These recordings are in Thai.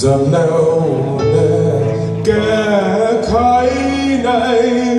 giờ nào nè kẻ khai này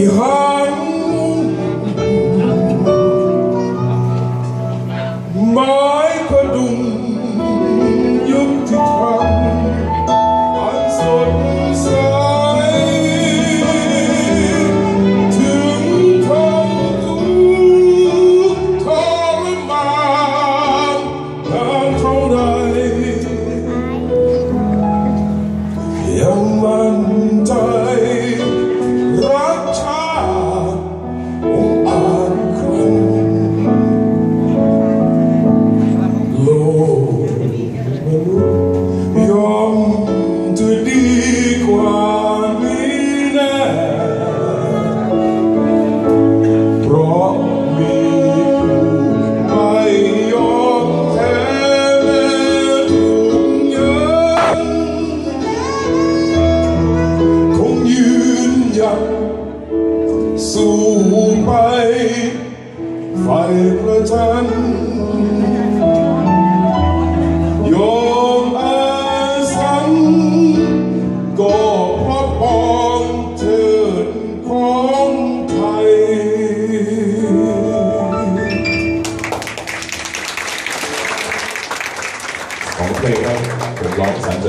behind my kadung ไปไฟประจันโยมอาสังก็เพราะปองเถิดของไทย ของเพลงครับผมร้องสรรเสริญ